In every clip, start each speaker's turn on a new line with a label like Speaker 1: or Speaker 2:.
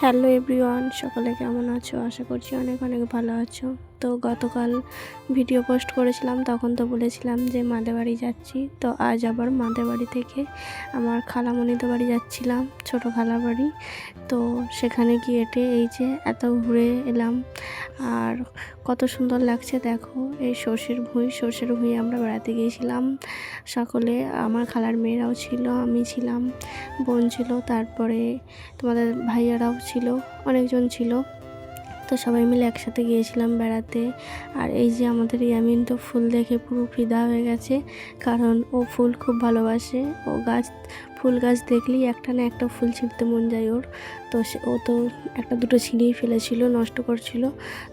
Speaker 1: Hello everyone সকলে কেমন আছো? আশা করছি অনেক অনেক ভালো আছো। তো গতকাল ভিডিও পোস্ট করেছিলাম, তখন তো বলেছিলাম যে মাদের বাড়ি যাচ্ছি। তো আজ আবার মাদের বাড়ি থেকে আমার খালামণিদের বাড়ি যাচ্ছিলাম, ছোট খালা বাড়ি। তো সেখানে গিয়েটে এই যে এত ঘুরে এলাম, আর কত সুন্দর লাগছে দেখো। এই সর্ষের ভুঁই সর্ষের ভুঁই আমরা বেড়াতে গিয়েছিলাম সকলে, আমার খালার মেয়েরাও ছিল, আমি ছিলাম, বোন ছিল, তারপরে তোমাদের ভাইয়ারাও ছিল, অনেকজন ছিল। তো সবাই মিলে একসাথে গিয়েছিলাম বেড়াতে। আর এই যে আমাদের ইয়ামিন তো ফুল দেখে পুরো ফিদা হয়ে গেছে, কারণ ও ফুল খুব ভালোবাসে। ও গাছ, ফুল গাছ দেখলেই একটা না একটা ফুল ছিঁড়তে মন যায় ওর। তো সে, ও তো একটা দুটো ছিঁড়েই ফেলেছিল, নষ্ট করছিল।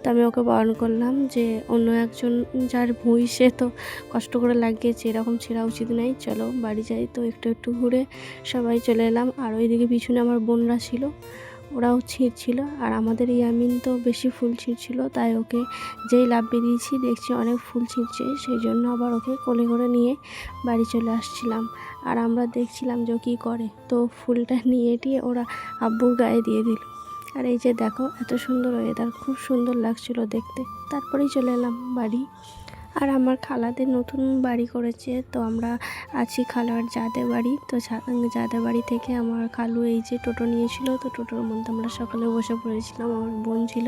Speaker 1: তো আমি ওকে বারণ করলাম যে অন্য একজন যার ভুঁই সে তো কষ্ট করে লাগিয়েছে, এরকম ছেঁড়া উচিত নয় চলো বাড়ি যাই। তো একটু একটু ঘুরে সবাই চলে এলাম। আর ওইদিকে পিছনে আমার বোনরা ছিল। ওরাও ছিঁড়ছিল আর আমাদের ইয়ামিন তো বেশি ফুল ছিঁড়ছিল তাই ওকে যেই লাভ বেরিয়েছি দেখছি অনেক ফুল ছিঁড়ছে, সেই জন্য আবার ওকে কোলে করে নিয়ে বাড়ি চলে আসছিলাম। আর আমরা দেখছিলাম যে কী করে, তো ফুলটা নিয়ে টিয়ে ওরা আব্বুর গায়ে দিয়ে দিল। আর এই যে দেখো, এত সুন্দর ওয়েদার খুব সুন্দর লাগছিল দেখতে। তারপরেই চলে এলাম বাড়ি। আর আমার খালাদের নতুন বাড়ি করেছে, তো আমরা আছি খালার যাদের বাড়ি। তো যাদের বাড়ি থেকে আমার খালু এই যে টোটো নিয়েছিল, তো টোটোর মধ্যে আমরা সকালে বসে পড়েছিলাম, আমার বোন ছিল,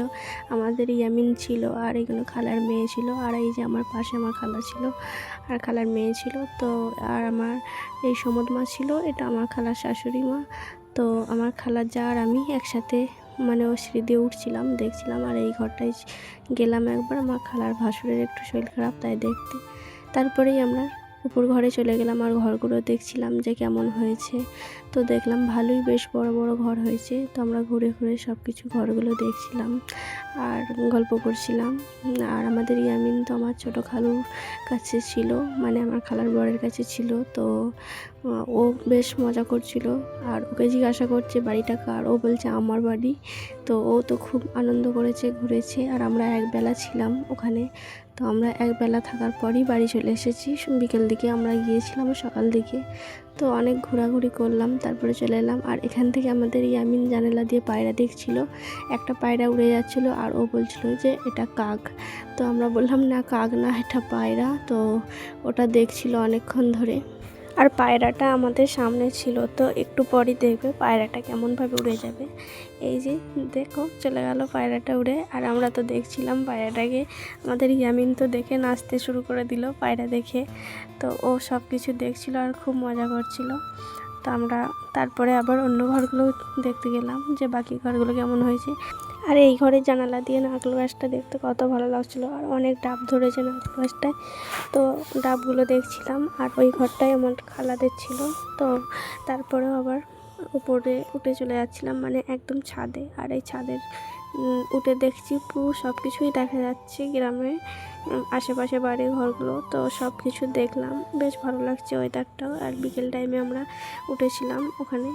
Speaker 1: আমাদের ইয়ামিন ছিল, আর এগুলো খালার মেয়ে ছিল, আর এই যে আমার পাশে আমার খালা ছিল, আর খালার মেয়ে ছিল, তো আর আমার এই সমদ মা ছিল, এটা আমার খালার শাশুড়ি মা, তো আমার খালার যা আর আমি একসাথে মানে ও সিঁড়ি দিয়ে উঠছিলাম, দেখছিলাম, আর, এই ঘরটায় গেলাম একবার, আমার খালার ভাসুরের একটু শরীর খারাপ, তাই দেখতে। তারপরেই আমরা উপর ঘরে চলে গেলাম আর ঘরগুলো দেখছিলাম যে কেমন হয়েছে। তো দেখলাম ভালোই বেশ বড় বড় ঘর হয়েছে। তো আমরা ঘুরে ঘুরে সব কিছু ঘরগুলো দেখছিলাম আর গল্প করছিলাম। আর আমাদের ইয়ামিন তো আমার ছোটো খালুর কাছে ছিল মানে আমার খালার বরের কাছে ছিল। তো ও বেশ মজা করছিল। আর ওকে জিজ্ঞাসা করছে, বাড়িটা কার? ও বলছে, আমার বাড়ি। তো ও তো খুব আনন্দ করেছে, ঘুরেছে। আর আমরা একবেলা ছিলাম ওখানে। তো আমরা একবেলা থাকার পরই বাড়ি চলে এসেছি। বিকেল দিকে আমরা গিয়েছিলাম সকাল দিকে। তো অনেক ঘোরাঘুরি করলাম, তারপরে চলে এলাম। আর এখান থেকে আমাদের ইয়ামিন জানালা দিয়ে পায়রা দেখছিল। একটা পায়রা উড়ে যাচ্ছিল আর ও বলছিল যে, এটা কাক। তো আমরা বললাম, না, কাক না, এটা পায়রা। তো ওটা দেখছিল অনেকক্ষণ ধরে। আর পায়রাটা আমাদের সামনে ছিল, তো একটু পরই দেখবে পায়রাটা কেমনভাবে উড়ে যাবে। এই যে দেখো, চলে গেল পায়রাটা উড়ে। আর আমরা তো দেখছিলাম পায়রাটাকে, আমাদের ইয়ামিন তো দেখে নাচতে শুরু করে দিল পায়রা দেখে। তো ও সব কিছু দেখছিল আর খুব মজা করছিল। তো আমরা তারপরে আবার অন্য ঘরগুলো দেখতে গেলাম, যে বাকি ঘরগুলো কেমন হয়েছে। আর এই ঘরের জানালা দিয়ে নারকেল গাছটা দেখতে কত ভালো লাগছিল। আর অনেক ডাব ধরেছে নারকেল গাছটায়। তো ডাবগুলো দেখছিলাম, আর ওই ঘরটাই আমার খালাদের ছিল। তো তারপরেও আবার উপরে উঠে চলে যাচ্ছিলাম মানে একদম ছাদে। আর এই ছাদের উঠে দেখছি পুরো সব কিছুই দেখা যাচ্ছে গ্রামে আশেপাশে বাড়ি ঘরগুলো। তো সব কিছু দেখলাম, বেশ ভালো লাগছে ওয়েদারটাও আর বিকেল টাইমে আমরা উঠেছিলাম ওখানে।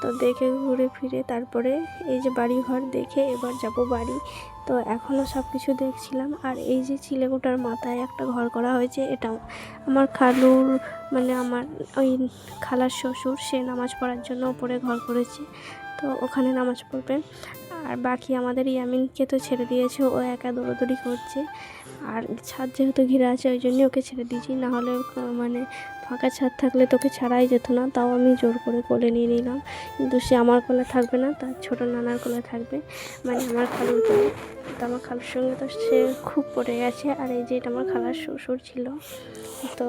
Speaker 1: তো দেখে ঘুরে ফিরে তারপরে এই যে বাড়ি ঘর দেখে এবার যাব বাড়ি। তো এখনও সব কিছু দেখছিলাম। আর এই যে চিলেকোটার মাথায় একটা ঘর করা হয়েছে, এটা আমার খালুর মানে আমার ওই খালার শ্বশুর, সে নামাজ পড়ার জন্য ওপরে ঘর করেছে। তো ওখানে নামাজ পড়বে। আর বাকি আমাদের ইয়ামিনকে তো ছেড়ে দিয়েছে, ও একা দৌড়াদৌড়ি করছে। আর ছাদ যেহেতু ঘিরে আছে, ওই জন্যই ওকে ছেড়ে দিয়েছি। নাহলে মানে ফাঁকা ছাদ থাকলে তোকে ছাড়াই যেত না, তাও আমি জোর করে কোলে নিয়ে নিলাম। কিন্তু সে আমার কোলে থাকবে না, তার ছোটো নানার কোলে থাকবে। মানে আমার খালুর কোলে। তো আমার খালুর সঙ্গে তো সে খুব পড়ে গেছে, আর এই যে এটা আমার খালার শ্বশুর ছিল। তো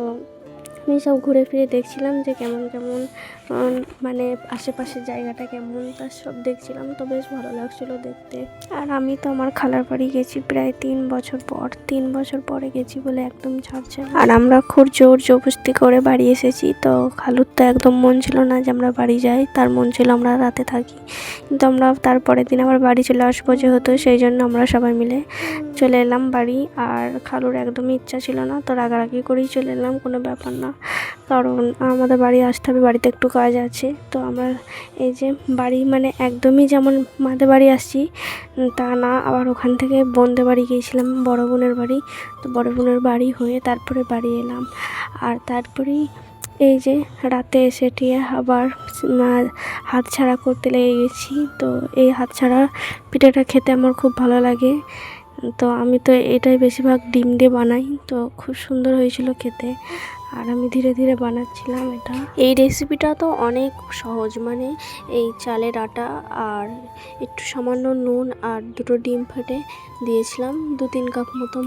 Speaker 1: আমি সব ঘুরে ফিরে দেখছিলাম যে কেমন কেমন মানে আশেপাশের জায়গাটা কেমন তার সব দেখছিলাম, তো বেশ ভালো লাগছিল দেখতে। আর আমি তো আমার খালার বাড়ি গেছি প্রায় তিন বছর পর, তিন বছর পরে গেছি বলে একদম ছাড়ছে। আর আমরা খুব জোর জবস্তি করে বাড়ি এসেছি, তো খালুর তো একদম মন ছিল না যে আমরা বাড়ি যাই, তার মন ছিল আমরা রাতে থাকি। কিন্তু আমরা তারপরের দিন আবার বাড়ি চলে আসব যেহেতু, সেই জন্য আমরা সবাই মিলে চলে এলাম বাড়ি। আর খালুর একদমই ইচ্ছা ছিল না, তো রাগারাগি করেই চলে এলাম, কোনো ব্যাপার না। কারণ আমাদের বাড়ি আসতে হবে বাড়িতে একটু কাজ আছে। তো আমরা এই যে বাড়ি মানে একদমই যেমন মাদের বাড়ি আসছি তা না, আবার ওখান থেকে বোনদের বাড়ি গিয়েছিলাম, বড় বোনের বাড়ি। তো বড় বোনের বাড়ি হয়ে তারপরে বাড়ি এলাম। আর তারপরেই এই যে রাতে এসে টিয়ে আবার হাত ছাড়া করতে লেগে গেছি। তো এই হাত ছাড়া পিঠাটা খেতে আমার খুব ভালো লাগে। তো আমি তো এটাই বেশিরভাগ ডিম দিয়ে বানাই। তো খুব সুন্দর হয়েছিল খেতে। আর আমি ধীরে ধীরে বানাচ্ছিলাম এটা। এই রেসিপিটা তো অনেক সহজ মানে এই চালের আটা আর একটু সামান্য নুন আর দুটো ডিম ফেটে দিয়েছিলাম। দু তিন কাপ মতো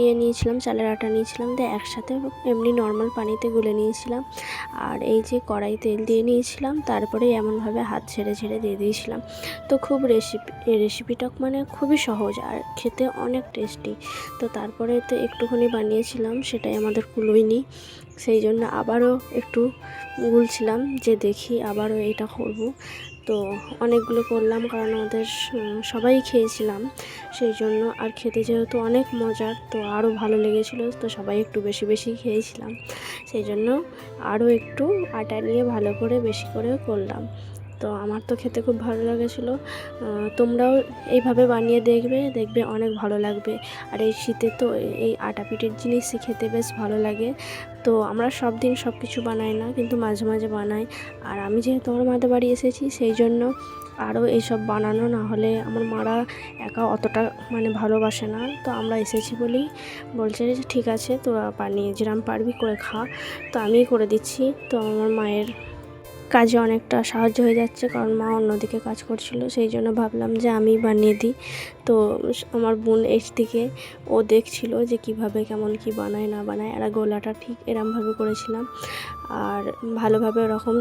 Speaker 1: ইয়ে নিয়েছিলাম, চালের আটা নিয়েছিলাম, দিয়ে একসাথে এমনি নর্মাল পানিতে গুলে নিয়েছিলাম। আর এই যে কড়াই তেল দিয়ে নিয়েছিলাম, তারপরে এমনভাবে হাত ছেড়ে ছেড়ে দিয়ে দিয়েছিলাম। তো খুব রেসিপি এই রেসিপিটা মানে খুবই সহজ আর খেতে অনেক টেস্টি তো তারপরে তো একটুখানি বানিয়েছিলাম, সেটাই আমাদের কুলোয়নি। সেই জন্য আবারও একটু গুলছিলাম যে দেখি আবারও এটা করব। তো অনেকগুলো করলাম কারণ আমাদের সবাই খেয়েছিলাম। সেই জন্য আর খেতে যেহেতু অনেক মজার, তো আরও ভালো লেগেছিল, তো সবাই একটু বেশি বেশি খেয়েছিলাম। সেই জন্য আরও একটু আটা নিয়ে ভালো করে বেশি করে করলাম। তো আমার তো খেতে খুব ভালো লেগেছিলো। তোমরাও এইভাবে বানিয়ে দেখবে দেখবে অনেক ভালো লাগবে। আর এই শীতে তো এই আটা পিঠের জিনিসই খেতে বেশ ভালো লাগে। তো আমরা সব দিন সব কিছু বানাই না, কিন্তু মাঝে মাঝে বানাই। আর আমি যেহেতু আমার মাদের বাড়ি এসেছি, সেই জন্য আরও এইসব বানানো না হলে আমার মারা একা অতটা মানে ভালোবাসে না। তো আমরা এসেছি বলেই বলছে যে ঠিক আছে তো বানিয়ে যেরম পারবি করে খা। তো আমিই করে দিচ্ছি। তো আমার মায়ের কাজে অনেকটা সাহায্য হয়ে যাচ্ছে কারণ মা অন্যদিকে কাজ করছিল, সেই জন্য ভাবলাম যে আমি বানিয়ে দিই। তো আমার বোন এর দিকে ও দেখছিল যে কীভাবে কেমন কি বানায় না বানায়, এরা গোলাটা ঠিক এরমভাবে করেছিলাম। আর ভালোভাবে ওরকম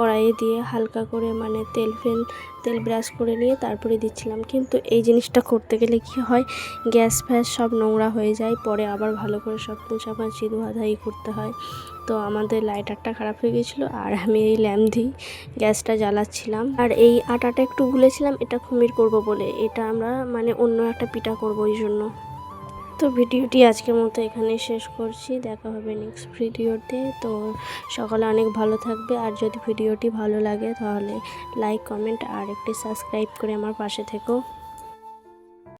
Speaker 1: কড়াইয়ে দিয়ে হালকা করে মানে তেল ফেল, তেল ব্রাশ করে নিয়ে তারপরে দিচ্ছিলাম। কিন্তু এই জিনিসটা করতে গেলে কি হয়, গ্যাস ফ্যাস সব নোংরা হয়ে যায়, পরে আবার ভালো করে সব পোছাপাছি ধোয়াধাই করতে হয়। তো আমাদের লাইটারটা খারাপ হয়ে গেছিল আর আমি এই ল্যাম্প দিয়ে গ্যাসটা জ্বালাচ্ছিলাম। আর এই আটাটা একটু গুলেছিলাম, এটা খুমির করব বলে। এটা আমরা মানে অন্য একটা পিঠা করব ওই জন্য। তো ভিডিওটি আজকের মতো এখানে শেষ করছি। দেখা হবে নেক্সট ভিডিওতে। তো সকালে অনেক ভালো থাকবে। আর যদি ভিডিওটি ভালো লাগে তাহলে লাইক কমেন্ট আর একটি সাবস্ক্রাইব করে আমার পাশে থেকো।